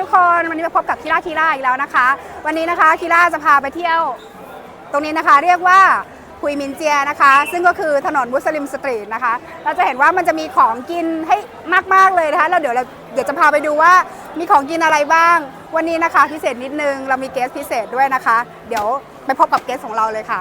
ทุกคนวันนี้มาพบกับคีราคีราอีกแล้วนะคะ วันนี้นะคะคีราจะพาไปเที่ยว ตรงนี้นะคะเรียกว่าคุยมินเจียนะคะ ซึ่งก็คือถนนมุสลิมสตรีทนะคะ เราจะเห็นว่ามันจะมีของกินให้มากๆเลยนะคะแล้วเดี๋ยวเราเดี๋ยวจะพาไปดูว่ามีของกินอะไรบ้าง วันนี้นะคะพิเศษนิดนึงเรามีเกสพิเศษด้วยนะคะ เดี๋ยวไปพบกับเกสของเราเลยค่ะ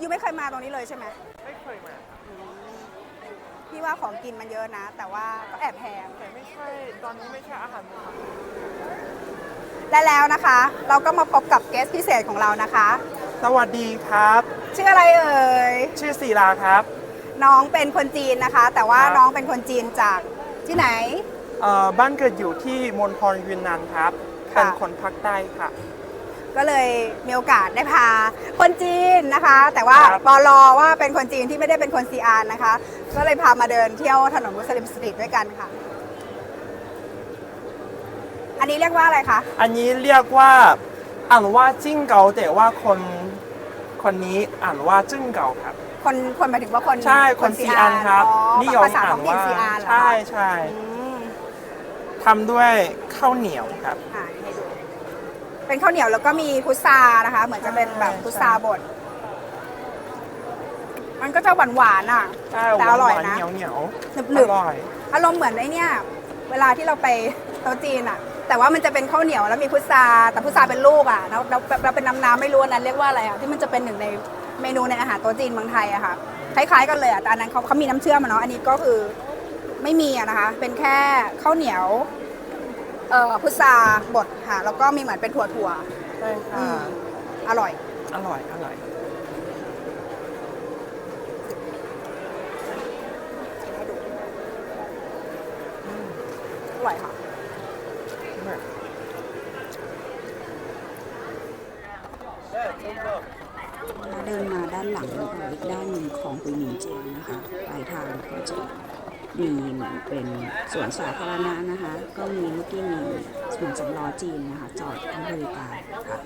ยูไม่เคยมาตรงนี้เล ยใช่ไหมไม่เคยมาครับพี่ว่าของกินมันเยอะนะ แต่ว่าก็แอบแพง แต่ไม่ใช่ตอนนี้ไม่ใช่อาหารมื้อกลางวันและแล้วนะคะ เราก็มาพบกับเกสพิเศษของเรานะคะ สวัสดีครับ ชื่ออะไรเอ่ย ชื่อศิลาครับ น้องเป็นคนจีนนะคะ แต่ว่าครับ น้องเป็นคนจีนจากที่ไหน เอ่อบ้านเกิดอยู่ที่มณฑลยูนนานครับ ค่ะ เป็นคนภาคใต้ค่ะ ก็เลยมีโอกาสได้พาคนจีนนะคะ แต่ว่าครับปอลอว่าเป็นคนจีนที่ไม่ได้เป็นคนซีอานนะคะ ก็เลยพามาเดินเที่ยวถนนมุสลิมสตรีทด้วยกันค่ะ อันนี้เรียกว่าอะไรคะอันนี้เรียกว่าอ่านว่าจิ้งเกาแต่ว่าคนคนนี้อ่านว่าจิ้งเกาครับ คนคนหมายถึงว่าคนใช่คนซีอันครับอ๋อนิยมภาษาอ่าท้อนงถิ่นว่าซีอานเหรอคะใช่ใช่อืมทำด้วยข้าวเหนียวครับ อ่าให้ดู เป็นข้าวเหนียวแล้วก็มีพุทรานะคะ เหมือนจะเป็นแบบใช่พุทราบด มันก็จะหวานหวานๆอะ ใช่แต่อร่อยหวานๆนะ เหนียวเหนียวหนึบๆหนึบอร่อย อารมณ์เหมือนไอ้เนี่ย เวลาที่เราไปโต๊ะจีนอะ แต่ว่ามันจะเป็นข้าวเหนียวแล้วมีพุทราแต่พุทราเป็นลูกอะแล้วแล้วเราเป็นน้ำน้ำๆไม่รู้อันนั้นเรียกว่าอะไรอะที่มันจะเป็นหนึ่งในเมนูในอาหารโต๊ะจีนเมืองไทยอะค่ะคล้ายๆกันเลยอะแต่อันนั้นเขาเขามีน้ำเชื่อมอะเนาะอันนี้ก็คือไม่มีอะนะคะ เป็นแค่ข้าวเหนียว เอ่อพุทราบดค่ะ แล้วก็มีเหมือนเป็นถั่วๆใช่อืค่ะ มอร่อย อร่อย อร่อย อร่อยค่ะ เดินมาด้านหลังนะคะอีกด้านหนึ่งของปุยหมินเจียงนะคะปลายทางก็จะ มีเหมือนเป็นสวนสาธารณะนะคะ ก็มีเมื่อกี้มีสวนสำล้อจีนนะคะ จอดให้บริการค่ะ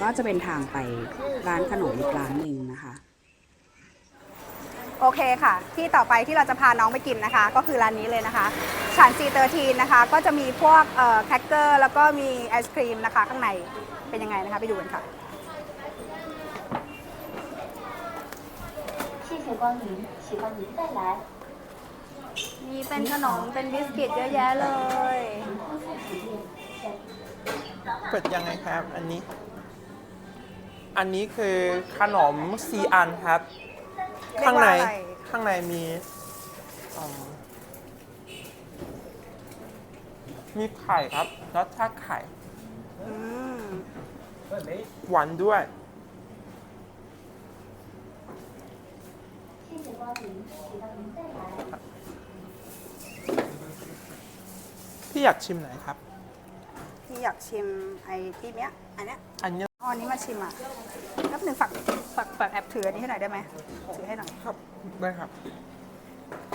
ก็จะเป็นทางไปร้านขนมอีกร้านหนึ่งนะคะ โอเคค่ะ ที่ต่อไปที่เราจะพาน้องไปกินนะคะ ก็คือร้านนี้เลยนะคะฉานซีเตอร์ทีนนะคะ ก็จะมีพวกเอ่อแครกเกอร์ แล้วก็มีไอศครีมนะคะ ข้างในเป็นยังไงนะคะ ไปดูกันค่ะ 谢谢光临，喜欢您再来。 มีเป็นขนมเป็นบิสกิตเยอะแยะเลย เปิดยังไงครับ อันนี้ อันนี้คือขนมซีอันครับเรียข้ากงว่าในอะไร ข้างในมีเอ่อมีไข่ครับรสชาติไข่ อืมหวานด้วย พี่อยากชิมไหนครับที่อยากชิมไอ้ที่เนี้ย อันเนี้ยอันนี้เอาอันนี้มาชิมอะแป๊บหนึ่งฝักฝักฝักแอบถืออันนี้ให้หน่อยได้ไหมถือให้หน่อย ครับได้ครับ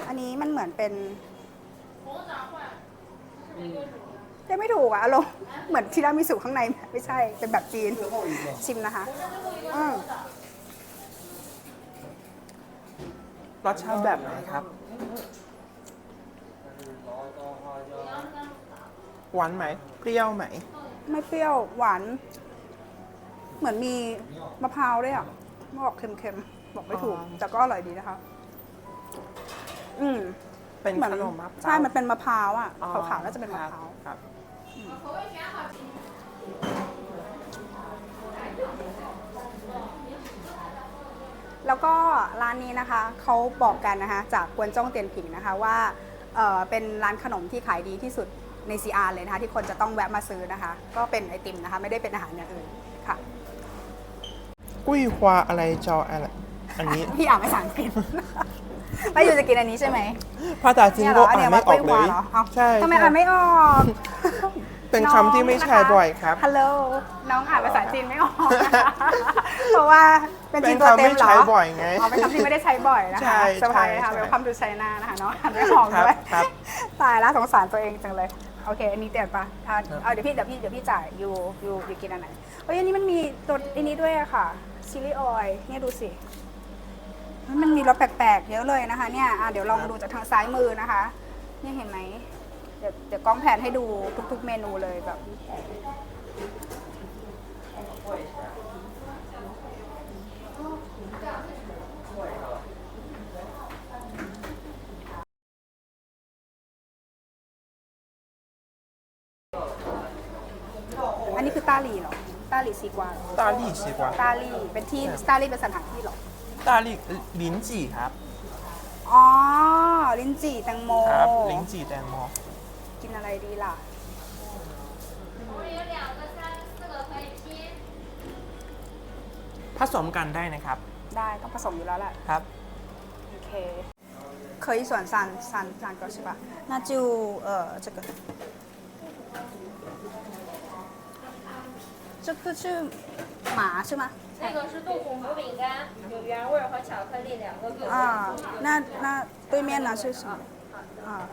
อันนี้มันเหมือนเป็นเรียกไม่ถูกอะอารมณ์เหมือนทีรามิสุข้างในไม่ใช่ เป็นแบบจีน ชิมนะคะอืมรสชาติแบบไหนครับ หวานไหม เปรี้ยวไหม ไม่เปรี้ยวหวาน เหมือนมีมะพร้าวด้วยอะบอกเค็มๆ บอกไม่ถูก อ๋อ แต่ก็อร่อยดีนะคะ อืมเป็นเหมือนขนมมะพร้าวใช่ มันเป็นมะพร้าวอะอ๋อขาวๆน่าจะเป็นมะพร้าว ครับ แล้วก็ร้านนี้นะคะเขาบอกกันนะคะจากกวนจ้องเตียนผิงนะคะว่าเอ่อเป็นร้านขนมที่ขายดีที่สุด ในซีอาร์เลยนะคะที่คนจะต้องแวะมาซื้อนะคะ ก็เป็นไอติมนะคะ ไม่ได้เป็นอาหารอย่างอื่นค่ะกุ้ยควาอะไรจออะไรอันนี้ พี่อ่านภาษาอังกฤษป้ายูจะกินอันนี้ใช่ไหมภาษาจีนเนี่ยเหรก็ออันอ่าเนี้นยไม่ว่าอกอกล้วยเลหวายนเหรอเอ้าใช่ทำไมใช่อ่านไม่ออก เป็นคำที่ไม่ใช้บ่อยครับฮัลโหลน้องอ่านภาษาจีนไม่ออกนะคะเพราะว่าเป็นจีนเป็นตัวคำเต็ไม่มเหรอใช้บ่อยไงอ๋อเป็นคำที่ไม่ได้ใช้บ่อยนะใช่คะสบายใช่ค่ะใช่เวลคัมทูไชน่านะคะเนาะอ่านไม่ออกครับด้วยครับตายแล้วสงสารตัวเองจังเลย โอเค อันนี้เตียนปะเอาเอาเดี๋ยวพี่เดี๋ยวพี่เดี๋ยวพี่จ่ายยูยูยูกินอันไหนเฮ้ยอันนี้มันมีตัวอันนี้ด้วยอะค่ะชิลลี่ออยเนี่ยดูสิมันมีรสแปลกๆเยอะเลยนะคะ เนี่ยอะเดี๋ยวลองดูจากทางซ้ายมือนะคะเนี่ยเห็นไหมเดี๋ยวเดี๋ยวกล้องแผนให้ดูทุกๆเมนูเลยแบบ อั นนี้คือต้าหลีเหรอ ต้าหลีซีกวาเหรอ ตาลี่สิกว่า ต้าหลีเป็นที่ต้าหลีเป็นสถานที่เหรอ ตาลี่ลิ้นจี่ครับ อ๋อ ลิ้นจี่แตงโม ครับลิ้นจี่แตงโม กินอะไรดีล่ะ ผสมกันได้นะครับ ได้ต้องผสมอยู่แล้วแหละ ครับ โอเค可以选三三三个是吧？那就呃这个， 这个是麻是吗？那个是豆腐糊饼干，有原味儿和巧克力两个口味。啊，那那对面呢是什么？啊，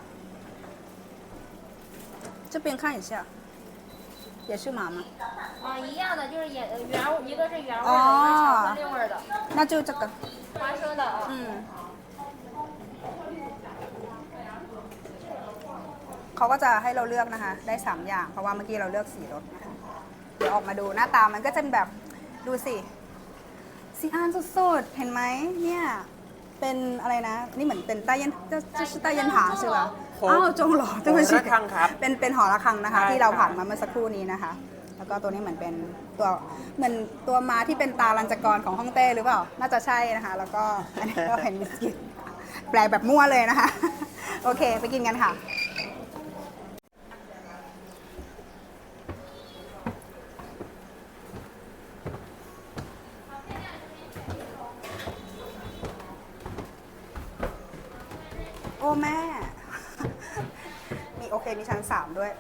这边看一下，也是麻吗？啊，一样的，就是也呃原一个是原味儿的，哦一个是巧克力味儿的，那就这个，花生的啊。嗯。เขาก็จะให้เราเลือกนะคะ ได้ 3 อย่าง เพราะว่าเมื่อกี้เราเลือกสีรสนะคะ เ ดี๋ยวออกมาดูหน้าตามันก็จะเป็นแบบดูสิสีอานสุดๆ เห็นไหมเนี่ย เป็นอะไรนะ นี่เหมือนเป็นใต้เยันจะจะชื่อใต้เยันผาใช่ปะโหอ้าวจงเหรอจะไม่ใช่หอระฆังครับ เป็นเป็นหอระฆังนะคะใช่ที่เราครับผ่านมาเมื่อสักครู่นี้นะคะ แล้วก็ตัวนี้เหมือนเป็นตัวเหมือนตัวม้าที่เป็นตาลัญจกรของฮ่องเต้หรือเปล่า น่าจะใช่นะคะ แล้วก็อันนี้ก็เป็นบิสกิตแปลแบบมั่วเลยนะคะ โอเค ไปกินกันค่ะ แม่ มีโอเค มีชั้นสามด้วย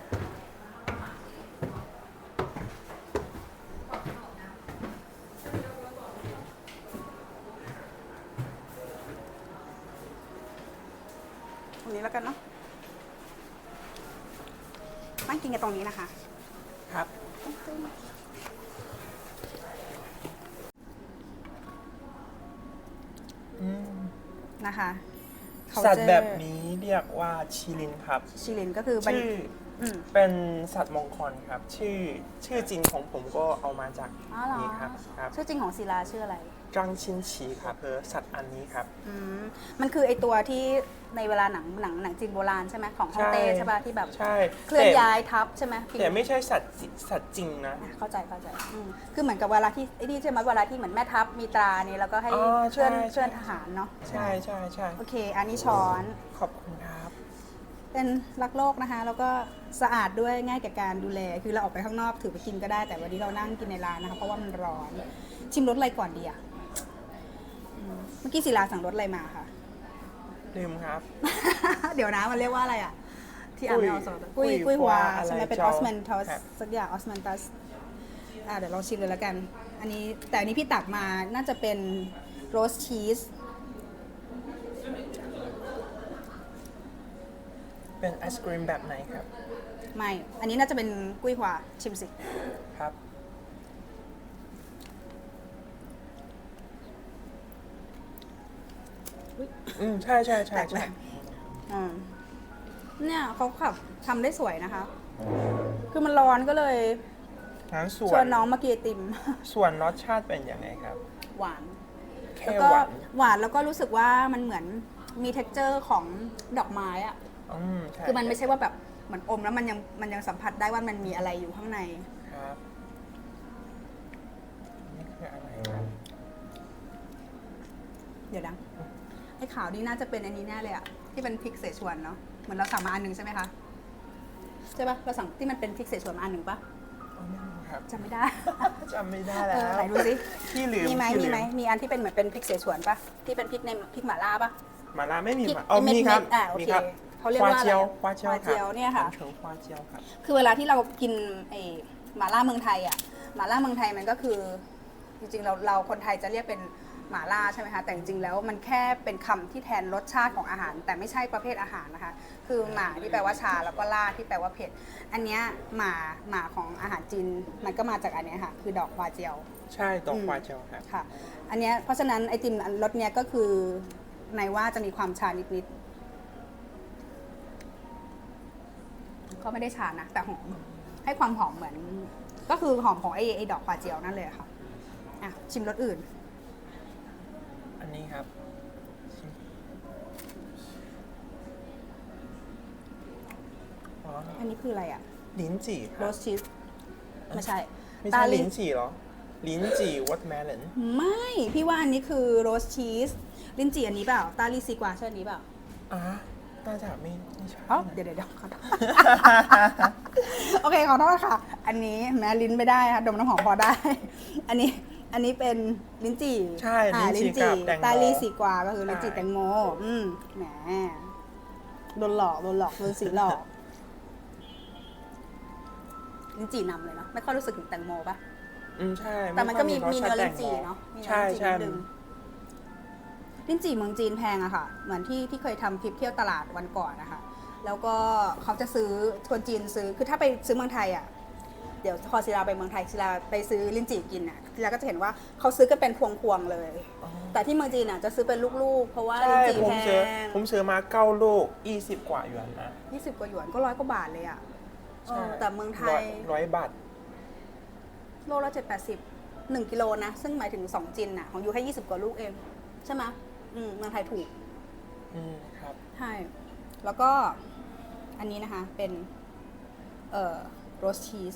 ตรงนี้แล้วกันเนาะนั่งกินกันตรงนี้นะคะ ครับอืมนะคะเขาสัตว์จะแบบนี้เรียก ว่าชิลินครับชิลินก็คือบันชื่ออืมเป็นสัตว์มงคลครับ ชื่อชื่อจริงของผมก็เอามาจากอ๋อเหรอนี้ครับครับ ชื่อจริงของศิลาชื่ออะไร จังชินฉีครับเออสัตว์อันนี้ครับ อืมมันคือไอตัวที่ในเวลาหนังหนังหนังจีนโบราณใช่ไหมของฮ่องเต้ใช่ ใช่ป่ะที่แบบใช่เคลื่อนย้ายทับใช่ไหมแต่ไม่ใช่สัตว์จิสัตว์จริงนะ อะเข้าใจเข้าใจอืมคือเหมือนกับเวลาที่ไอ้นี่ใช่ไหมเวลาที่เหมือนแม่ทัพมีตรานี้แล้วก็ให้อ๋อเคลื่อนใช่ เคลื่อนทหารเนาะใช่ใช่ใช่โอเค อันนี้ช้อน ขอบคุณครับ เป็นรักโลกนะคะ แล้วก็สะอาดด้วยง่ายแก่การดูแล คือเราออกไปข้างนอกถือไปกินก็ได้แต่วันนี้เรานั่งกินในร้านนะคะ เพราะว่ามันร้อน ชิมรสอะไรก่อนดีอะ เมื่อกี้ศิลาสั่งรสอะไรมาคะ ลืมครับ เดี๋ยวนะมันเรียกว่าอะไรอะ ที่อ่านไม่ออกสดกุ้ยกุ้กุ้ยยหัวอะไรใช่ไหมเป็นอเจ้าอสมันทัสครับสักอย่างออสมันทัสอ่าเดี๋ยวลองชิมเลยแล้วกัน อันนี้แต่อันนี้พี่ตักมาน่าจะเป็นโรสชีสเป็นไอศกรีมแบบไหนครับ ไม่ อันนี้น่าจะเป็นกุ้ยหัวชิมสิ ครับ อืมใช่ใช่ใช่แตกเลใช่ยอืมเนี่ยเขาขับทำได้สวยนะคะ คือมันร้อนก็เลยงั้นส่ชววนนน้องมากินไอติม ส่วนรสชาติเป็นยังไงครับ หวาน แค่แล้วก็หวานหวานแล้วก็รู้สึกว่ามันเหมือนมี t e x t อร์ของดอกไม้อะอืมใช่คือมันไม่ใช่ว่าแบบเหมือนอมแล้วมันยังมันยังสัมผัสได้ว่ามันมีอะไรอยู่ข้างใน ครับนี่คืออะไรครับเดี๋ยวดังไอ้ขาวนี่น่าจะเป็นอันนี้แน่เลยอะที่เป็นพริกเสฉวนเนาะเหมือนเราสั่งมาอันหนึงใช่ไหมคะใช่ปะเราสั่งที่มันเป็นพริกเสฉวนมาอันหนึ่งปะอ๋อไม่รู้ครับจำไม่ได้จำไม่ได้เอแล้อวไหนดูสิพี่ลืมมีไหมพี่มีลืไหมมีอันที่เป็นเหมือนเป็นพริกเสฉวนปะที่เป็นพริกในพริกหม่าล่าปะมาล่าไม่มีที่มาอ๋อเม็ดมีครับๆอะโอมีเคครับเขาเรียกว่าอะไรเจียวอะควาเจียวควาเจียวเนี่ยค่ะเฉิงควาเจียวครับคือเวลาที่เรากินไอ้หมาล่าเมืองไทยอะหมาล่าเมืองไทยมันก็คือ จริงๆเราเราคนไทยจะเรียกเป็น หมาล่าใช่ไหมคะแต่จริงๆแล้วมันแค่เป็นคำที่แทนรสชาติของอาหาร แต่ไม่ใช่ประเภทอาหารนะคะ คือหมาที่แปลว่าชาแล้วก็ล่าที่แปลว่าเผ็ดอันเนี้ยหมาหมาของอาหารจีนมันก็มาจากอันเนี้ยค่ะ คือดอกควาเจียว ใช่ดอกอืมควาเจียวครับ ค่ะ อันเนี้ยเพราะฉะนั้นไอติมอันรสเนี้ยก็คือในว่าจะมีความชานิดๆก็ไม่ได้ชานะแต่หอมให้ความหอมเหมือน ก็คือหอมของไอไอดอกควาเจียวนั่นเลยค่ะ อะ ชิมรสอื่น อันนี้ครับชิมอ๋ออันนี้คืออะไรอะลิ้นจี่คโรรับ สชีสไม่ใช่ไม่ตาใช่ลิ้ลิ้นนจี่เหรอ ลิ้นจี่วอตแมลนไม่ พี่ว่าอันนี้คือโรสชีสลิ้นจี่อันนี้เปล่า ตาลีซีกวาใช่อันนี้เปล่าอะน่าจะไม่ไม่ใช่อ๋อเดี๋ยวเดี๋ยวเดี๋ยวขอโทษ โอเคขอโทษค่ะ อันนี้แม้ลิ้นไม่ได้ค่ะดมน้ำหอมพอได้ อันนี้ อันนี้เป็นลิ้นจี่ใช่อ่าลิ้นจี่กับแตงโมตาลีสีกวาก็คือลิ้นจี่ใช่ แตงโมอืมแหมโดนหลอกโดนหลอกโดนสีหลอก ลิ้นจี่นำเลยเนาะไม่ค่อยรู้สึกถึงแตงโมปะ อืมใช่แต่มันก็มีไค่ยมีรสเนื้อชาลิ้ตินจี่แตงโมเนาะมีเนื้อใช่ลิ้นจี่ใช่นิดนึง ลิ้นจี่เมืองจีนแพงอะค่ะ เหมือนที่ที่เคยทำทริปเที่ยวตลาดวันก่อนนะคะ แล้วก็เขาจะซื้อคนจีนซื้อ คือถ้าไปซื้อเมืองไทยอะ เดี๋ยวพอศิลาไปเมืองไทยศิลาไปซื้อลิ้นจี่กินอะศิลาก็จะเห็นว่าเขาซื้อกันเป็นพวงๆเลยอ๋อแต่ที่เมืองจีนอะจะซื้อเป็นลูกๆ เพราะว่าใช่ลิ้นจี่ผมแพซื้องผมซื้อมาเก้าลูกยี่สิบกว่าหยวนนะยี่สิบกว่าหยวนก็ร้อยกว่าบาทเลยอะเอใช่อแต่เมืองไทร้อยร้อยบาทโลละเจ็ดแปดสิบหนึ่งกิโลนะ ซึ่งหมายถึงสองจินอะของยูแค่ยี่สิบกว่าลูกเอง ใช่ไหมอืมเมืองไทยถูก อืมครับใช่ แล้วก็อันนี้นะคะเป็น เอ่อโรสชีส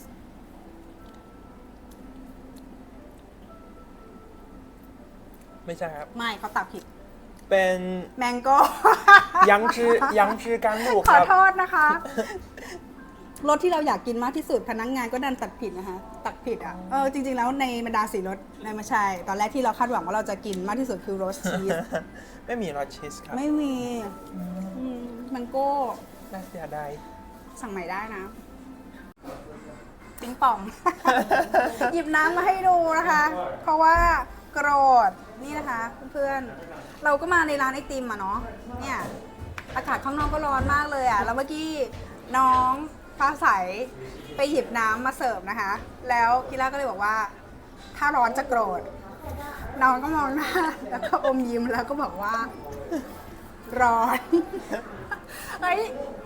ไม่ใช่ครับ ไม่เขาตักผิด เป็นแมงโก้ ยังจือยังจือกันลูกขคอรับ โทษนะคะ รสที่เราอยากกินมากที่สุดพนักงานก็ดันตัดผิดนะคะ ตักผิดอะ เออจริง ๆ แล้วในบรรดาสีรสในไม่ใช่ ตอนแรกที่เราคาดหวังว่าเราจะกินมากที่สุดคือโรสชีส ไม่มีรสชีสครับไม่มีอืมแมงโก้ น่าเสียดายสั่งใหม่ได้นะ ปิงป่อง หยิบน้ำมาให้ดูนะคะ เพราะว่าโกรธนี่นะคะเพื่อนๆเราก็มาในร้านไอติมอะเนาะเนี่ยอากาศข้างนอกก็ร้อนมากเลยอะแล้วเมื่อกี้น้องฟ้าใสไปหยิบน้ำมาเสิร์ฟนะคะ แล้วกิล่าก็เลยบอกว่า ถ้าร้อนจะโกรธน้องก็มองหน้าแล้วก็อมยิ้มแล้วก็บอกว่า ร้อนเฮ้ย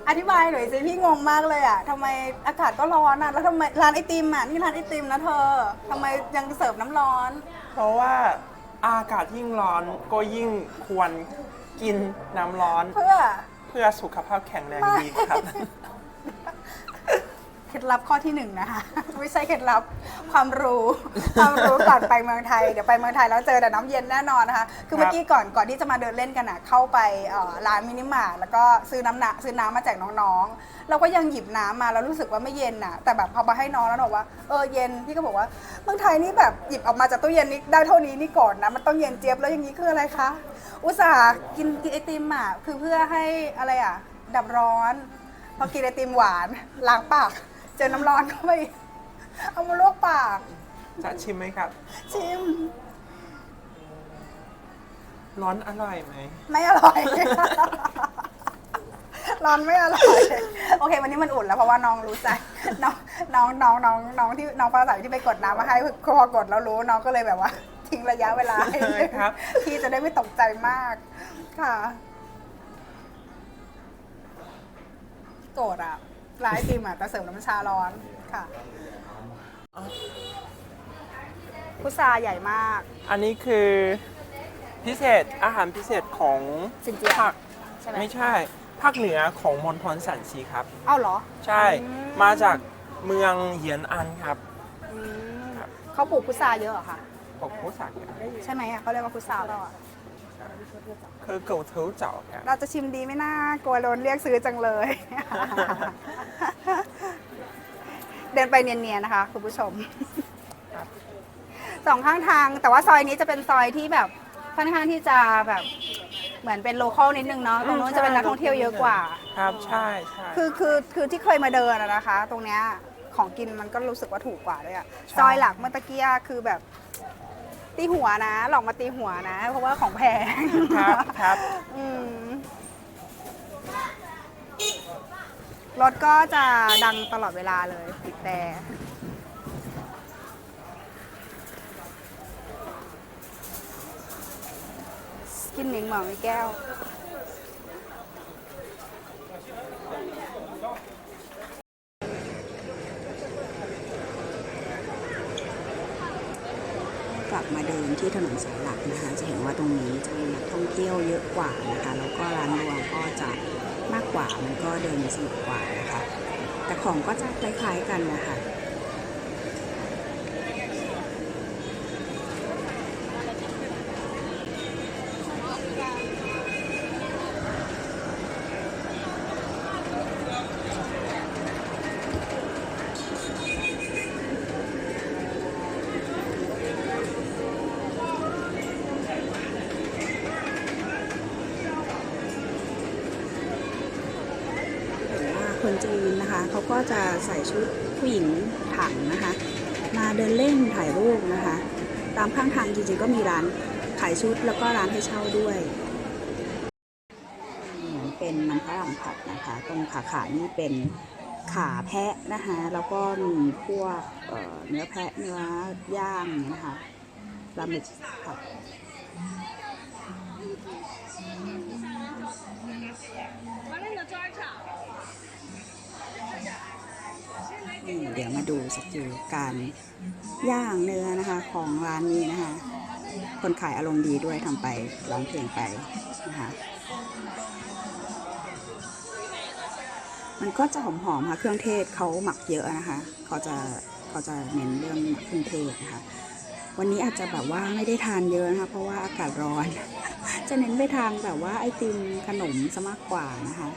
อธิบายหน่อยสิพี่งงมากเลยอะทำไมอากาศก็ร้อนอะแล้วทำไมร้านไอติมอะนี่ร้านไอติมนะเธอทำไมยังเสิร์ฟน้ำร้อน เพราะว่าอากาศยิ่งร้อนก็ยิ่งควรกินน้ำร้อนเพื่อ เพื่อสุขภาพแข็งแรงดีครับ เคล็ดลับข้อที่หนึ่งนะคะ ไม่ใช่เคล็ดลับความรู้ความรู้ก่อนไปเมืองไทยเดี๋ยวไปเมืองไทยแล้วเจอแต่น้ำเย็นแน่นอนนะคะคือเมื่อกี้ก่อนก่อนที่จะมาเดินเล่นกันอะเข้าไปเอ่อร้านมินิมาร์ทแล้วก็ซื้อน้ำหนักซื้อน้ำมาแจกน้องๆเราก็ยังหยิบน้ำมาแล้วรู้สึกว่าไม่เย็นน่ะแต่แบบพอมาให้น้องแล้วบอกว่าเออเย็นพี่ก็บอกว่าเมืองไทยนี่แบบหยิบออกมาจากตู้เย็นนี่ได้เท่านี้นี่ก่อนนะมันต้องเย็นเจี๊ยบแล้วอย่างนี้คืออะไรคะอุตส่าห์กินกินไอติมอะคือเพื่อให้อะไรอะดับร้อนพอกินไอติมหวานล้างปากเจอน้ำร้อนเข้าไปเอามาลวกปาก จะชิมไหมครับ ชิม ร้อนอร่อยไหม ไม่อร่อย ร้อนไม่อร่อย โอเค วันนี้มันอุ่นแล้วเพราะว่าน้องรู้ใจ น้องน้องน้องน้องน้องที่น้องฟ้าใสที่ไปกดน้ำมาให้พอกดแล้วรู้น้องก็เลยแบบว่า ทิ้งระยะเวลาให้ครับ พี่จะได้ไม่ตกใจมาก ค่ะ โกรธอะ ร้านไอติมอะแต่เสริมน้ำชาร้อนค่ะพุทราใหญ่มาก อันนี้คือพิเศษอาหารพิเศษของซินเจีย ภาคใช่ไหมไม่ใช่ ภาคเหนือของมณฑลสันซีครับ เอ้าเหรอใช่มาจากเมืองเยียนอันครับ อืมครับ เขาปลูกพุทราเยอะเหรอคะ ปกผู้สักครับใช่ไหมอะเขาเรียกว่าพุทราเปล่าอะ คือเก่าเท้าเจ้าครับเราจะชิมดีไหมน่ากลัวโดนเรียกซื้อจังเลย เดินไปเนียนๆนะคะคุณผู้ชมสองข้างทาง แต่ว่าซอยนี้จะเป็นซอยที่แบบค่อนข้างที่จะแบบเหมือนเป็นโลคอลนิดนึงเนาะตรงนู้นจะเป็นนักท่องเที่ยวเยอะกว่า ครับใช่ใช่คือคือคือที่เคยมาเดินอะนะคะ ตรงเนี้ยของกินมันก็รู้สึกว่าถูกกว่าด้วยอะซอยหลักเมื่อตะกี้อะคือแบบ ตีหัวนะ หลอกมาตีหัวนะ เพราะว่าของแพงครับครับ อืมรถก็จะดังตลอดเวลาเลยติดแต่กินเหนิงเหมาไม่แก้ว กลับมาเดินที่ถนนสายหลักนะคะ จะเห็นว่าตรงนี้จะมีนักท่องเที่ยวเยอะกว่านะคะ แล้วก็ร้านรวงก็จะมากกว่ามันก็เดินสนุกกว่านะคะ แต่ของก็จะคล้ายๆกันนะคะ หรือว่าคนจีนนะคะเขาก็จะใส่ชุดผู้หญิงถังนะคะ มาเดินเล่นถ่ายรูปนะคะ ตามข้างทางจริงๆก็มีร้านขายชุดแล้วก็ร้านให้เช่าด้วยเหมือนเป็นมันฝรั่งผัดนะคะ ตรงขาขานี่เป็นขาแพะนะคะแล้วก็มีพวกเเนื้อแพะเนื้อย่างเงี้ยนะคะปลาหมึกผัด เดี๋ยวมาดูสกิลการย่างเนื้อนะคะ ของร้านนี้นะคะ คนขายอารมณ์ดีด้วยทำไปร้องเพลงไปนะคะมันก็จะหอมๆค่ะเครื่องเทศเขาหมักเยอะนะคะเขาจะเขาจะเน้นเรื่องเครื่องเทศนะคะวันนี้อาจจะแบบว่าไม่ได้ทานเยอะนะคะเพราะว่าอากาศร้อน จะเน้นไปทางแบบว่าไอติมขนมซะมากกว่านะคะ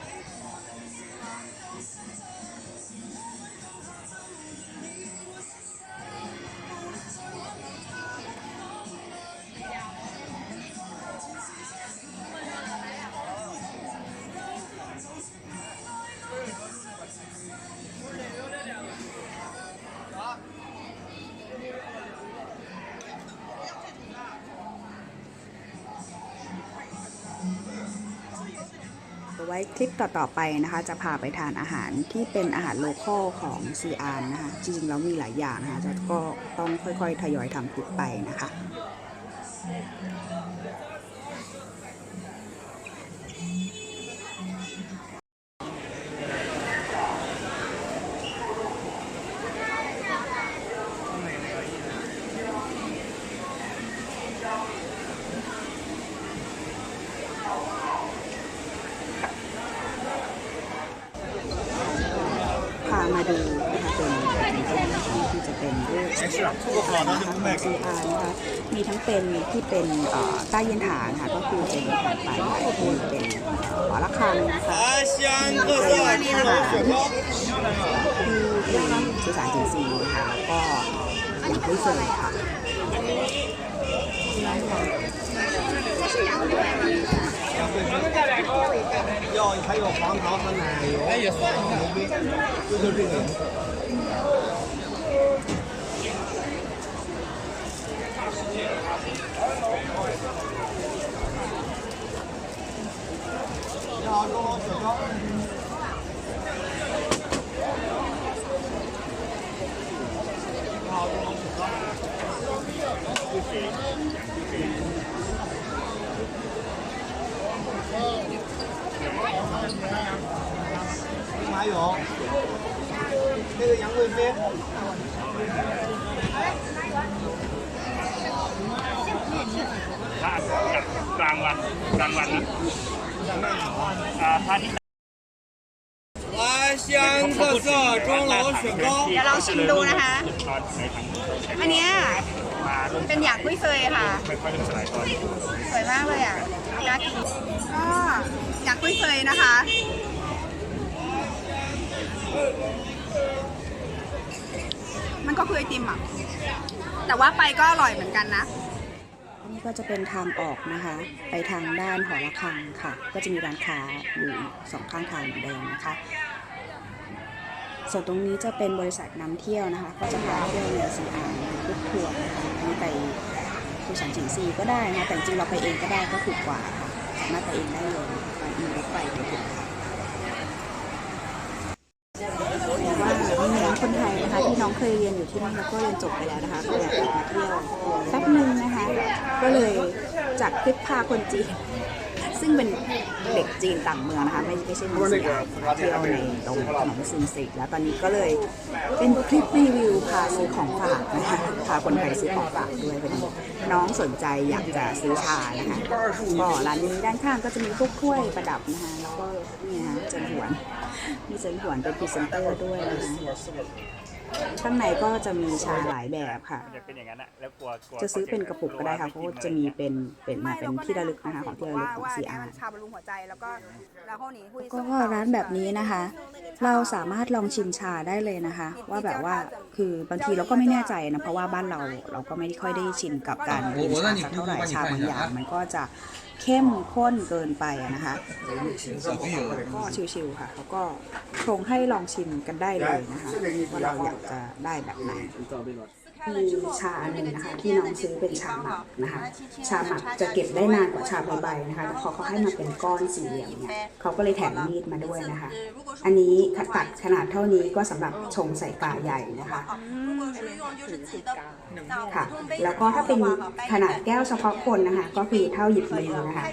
ต่อไปนะคะ จะพาไปทานอาหารที่เป็นอาหารโลคอลของซีอานนะคะ จริงๆแล้วมีหลายอย่างนะคะก็ต้องค่อยๆ ทยอยทำคลิปไปนะคะ เป็นที่เป็นเอ่อใต้เย็นฐานค่ะก็คือจะมีผ่านไปที่เป็นหอระฆังนะคะที่เป็นอาหารที่เป็นสื่อสารจินซีนะคะแล้วก็อย่างที่เคยค่ะ 要还有黄桃和奶油，哎也算一下，就是这个。 máy rồi bây giờ nhắn người phép Hãy subscribe cho kênh Ghiền Mì Gõ Để không bỏ lỡ những video hấp dẫn อ่าพระอาทิตย์ 来西安特色钟楼雪糕。 เดี๋ยวลองชิมดูนะคะ ตอนในทาง อันเนี้ย มาเริ่ม เป็นหยางกุ้ยเฟยค่ะ ค่อยๆเริ่มสลายตอน สวยมากเลยอ่ะ น่ากิน ก็หยางกุ้ยเฟยนะคะ มันก็คือไอติมอ่ะ แต่ว่าไปก็อร่อยเหมือนกันนะ อันนี้ ก็จะเป็นทางออกนะคะ ไปทางด้านหอระฆังค่ะ ก็จะมีร้านค้าอยู่สองข้างทางเหมือนเดิมนะคะส่วนตรงนี้จะเป็นบริษัทนำเที่ยวนะคะ ก็จะพาเที่ยวในซีอาร์รถทัวร์นะคะอันนี้ไปภูสันจิงซีก็ได้นะคะแต่จริงเราไปเองก็ได้ก็ถูกกว่าค่ะสามารถไปเองได้เลยมีรถไฟไปถึงค่ะแต่ว่ามีน้องคนไทยนะคะที่น้อง เคยเรียนอยู่ที่นั่นแล้วก็เรียนจบไปแล้วนะคะก็อยากมาเที่ยวแป๊บนึงนะคะ ก็เลยจัดทริปพาคนจีน ซึ่งเป็นเด็กจีนต่างเมืองนะคะ ไม่ไม่ใช่เมืองสยามเที่ยวในตรงถนนซินซิกแล้วตอนนี้ก็เลยเป็นคลิปรีวิวพาซื้อของฝากนะคะพาคนไทยซื้อของฝากด้วยพอดีน้องสนใจอยากจะซื้อชานะคะก็ร้านนี้ด้านข้างก็จะมีพวกถ้วยประดับนะคะแล้วก็นี่นะคะเจินหวนมีเจินหวนเป็นพรีเซนเตอร์ด้วยนะคะ ข้างในก็จะมีชาหลายแบบค่ะ มันจะเป็นอย่างนั้นอะแล้วกลัวกลัวจะซื้อเป็นกระปุกก็ได้ค่ะเพราะว่าจะมีเป็นเป็นมาเป็นที่ระลึกนะคะของที่ระลึกของว่าซีเนี่ยอามันชาบำรุงหัวใจแล้วก็แล้วห้องนี้หุ้ยก็ร้านแบบนี้นะคะ เราสามารถลองชิมชาได้เลยนะคะ ว่าแบบว่าคือบางทีเราก็ไม่แน่ใจนะเพราะว่าบ้านเราเราก็ไม่ค่อยได้ชินกับการกินชาสักเท่าไหร่ชาบางอย่างมันก็จะ เข้มข้นเกินไปอะนะคะก็ชิวๆค่ะเขาก็ชงให้ลองชิมกันได้เลยนะคะว่าเราอยากจะได้แบบไหน มีชาอันหนึ่งนะคะ ที่น้องซื้อเป็นชาหมักนะคะ ชาหมักจะเก็บได้นานกว่าชาใบๆนะคะแต่พอเขาให้มาเป็นก้อนสี่เหลี่ยมเนี่ยเขาก็เลยแถมมีดมาด้วยนะคะ อันนี้ขัดตัดขนาดเท่านี้ก็สำหรับชงใส่กาใหญ่นะคะค่ะแล้วก็ถ้าเป็นขนาดแก้วเฉพาะคนนะคะ ก็คือเท่าหยิบมือนะคะ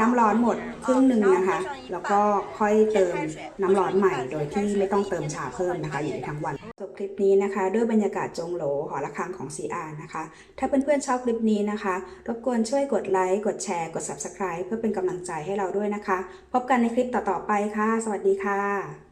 น้ำร้อนหมดครึ่งหนึ่งนะคะ แล้วก็ค่อยเติมน้ำร้อนใหม่โดยที่ไม่ต้องเติมชาเพิ่มนะคะอยู่ได้ทั้งวันจบคลิปนี้นะคะ ด้วยบรรยากาศจงโหลหอระฆังของ CR นะคะ ถ้าเพื่อนๆชอบคลิปนี้นะคะ รบกวนช่วยกดไลค์ กดแชร์ กด Subscribe เพื่อเป็นกำลังใจให้เราด้วยนะคะ พบกันในคลิปต่อๆไปค่ะ สวัสดีค่ะ